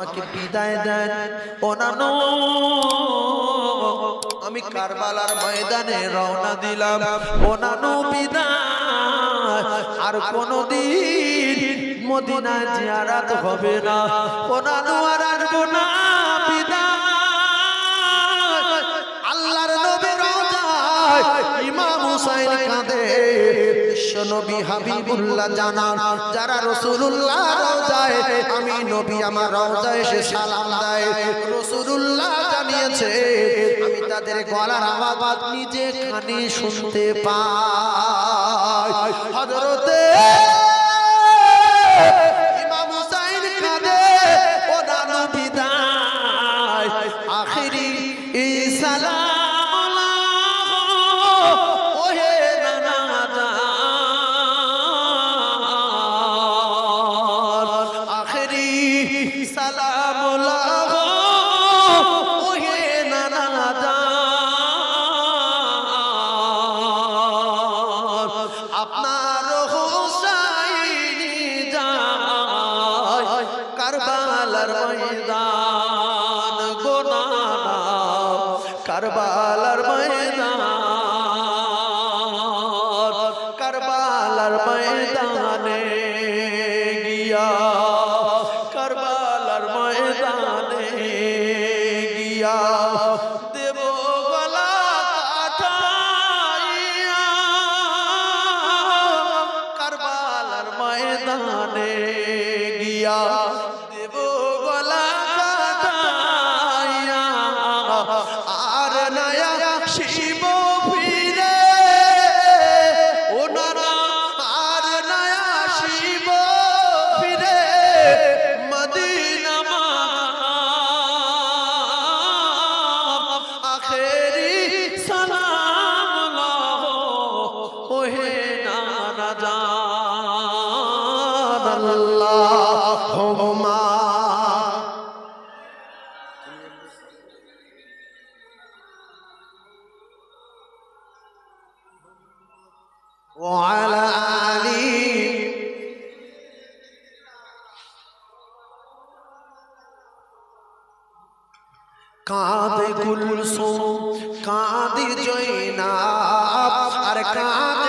আমাকে বিদায় দেন। ওনানো আমি কারবালার ময়দানে রওনা দিলাম। ওনানো বিদায় আর কোনদিন মদিনায় জিয়ারাত হবে না। ওনানো আর আসব না। বিশ্বনবী হাবিবুল্লাহ জানান, যারা রসুলুল্লাহ রওজায়, আমি নবী আমার রওজায় এসে সালাম দেয়। রসুলুল্লাহ জানিয়েছে, আমি তাদের গলার আওয়াজ নিজে কানে শুনতে পাই। হযরতে আপনার হোসাইনি যায় কারবালার ময়দান গোনানা কারবালার ময়দান কারবালার ময়দানে গিয়া গিয়া وعلى آله কাঁদে কুলসুম কাঁদে জয়নাব আর কাঁদে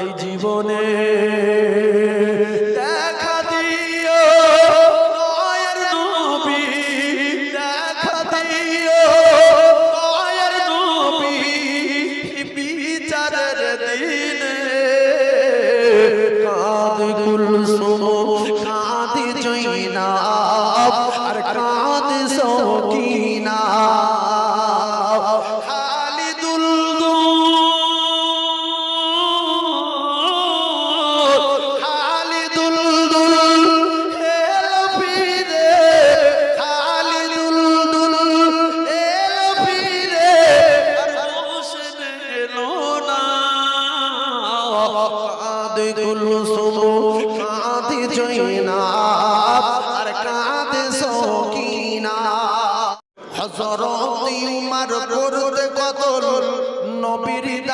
এই জীবনে দেখা দিও দয়ার নবী, দেখা দিও দয়ার নবী, বিচারের দিনে। কাঁদ কুলসুম, কাঁদ জয়নাব, আর কাঁদ সকিনা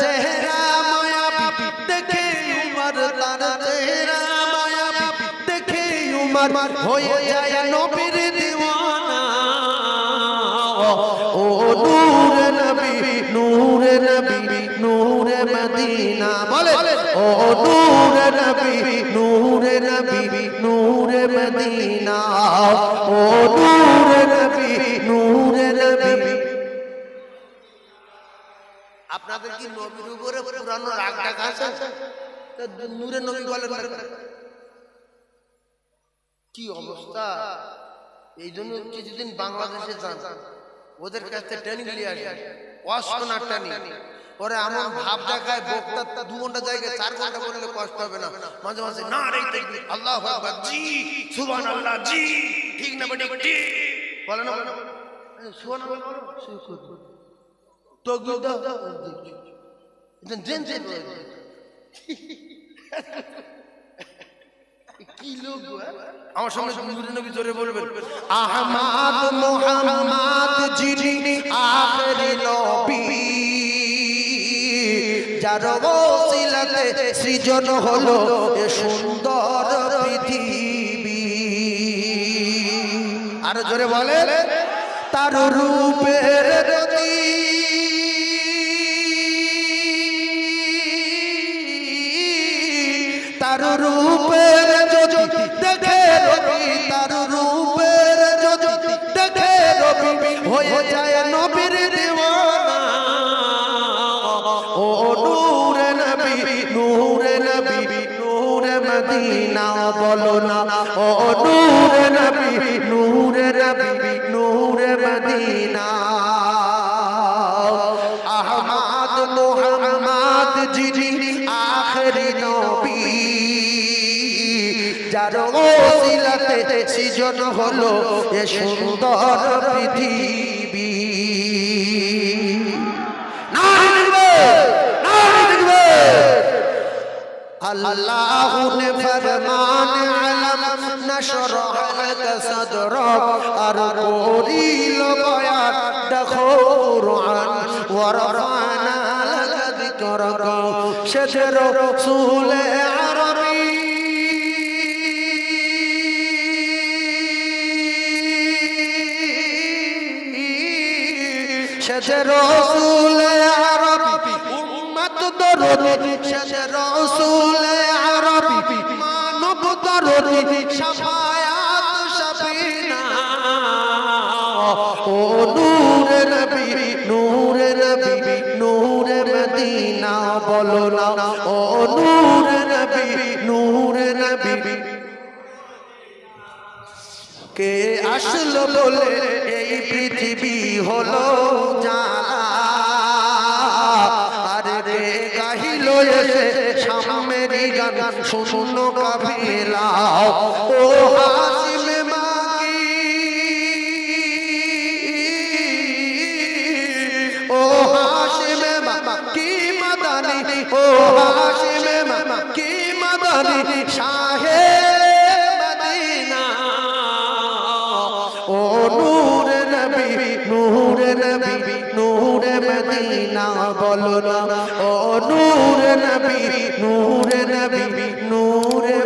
চেহারা মায়াবী দেখে উমর তার চেহারা মায়াবী দেখে উমর হয়ে যায় নবীর দিওয়ানা। ও নূরে নবী নূরে নবী নূরে মদিনা। ও নূরে নবী নূরে নবী। আপনাদের কি নবীর উপরে পুরানো রাগ ডাক আছে নূরে নবী বলেন না। কি অবস্থা? এই জন্য কিছুদিন বাংলাদেশে যান। ওদের কাছ ট্রেনিং নিয়ে আসে অশোনার ট্রেনিং ওরা এমন ভাব দেখায়, বক্তা দু ঘণ্টা জায়গায়, চার ঘণ্টা বললে কষ্ট হবে না। মাঝে মাঝে, না রে আল্লাহ জি, সুবহানাল্লাহ, জি, ঠিক না, বেটি বলে না? সুবহানাল্লাহ, বলো। জেন জেন কি লোক হ্যাঁ? আমার সঙ্গে নূরে নবী জোরে বলবেন আহমাদ মোহাম্মদ যিনি আখেরি নবী যার ওসিলাতে সৃজন হলো এ সুন্দর পৃথিবী। আর জোরে বলে তার রূপের রূপের জ্যোতি, দেখে রবি তার রূপের জ্যোতি, দেখে রবি হয়ে যায় নবীর দিওয়ানা। ও নূরে নবী নূরে নবী, নূরে মদিনা বলো না। ও নূরে নবী সৃজন হলো এ সুন্দর পৃথিবী اللہ نے فرمان علم نشرح لك صدرك أرقوري لبيان دخور عن ورفعنا لك ذكرك شجر رسول সে রাসূল আরবী, উম্মত দরদি সে রাসূল আরবী, মানব দরদি শাফায়াত শাফিনা ও নবী নূরে নবী নূরে মদিনা বলো না। ও নূরে নবী কে আসলো বলে এই পৃথিবী হলো জানা। আরে রে গাহিল এসে সামেরি গান শুনো কাফিলা। ও হাসিম মাকি ও হাসিম মাকি মাদানি, ও হাসিম মাকি মাদানি, শাহে নবী নূরে নবী নূরে মদিনা বলো না। ও নূরে নবী নূরে নবী নূরে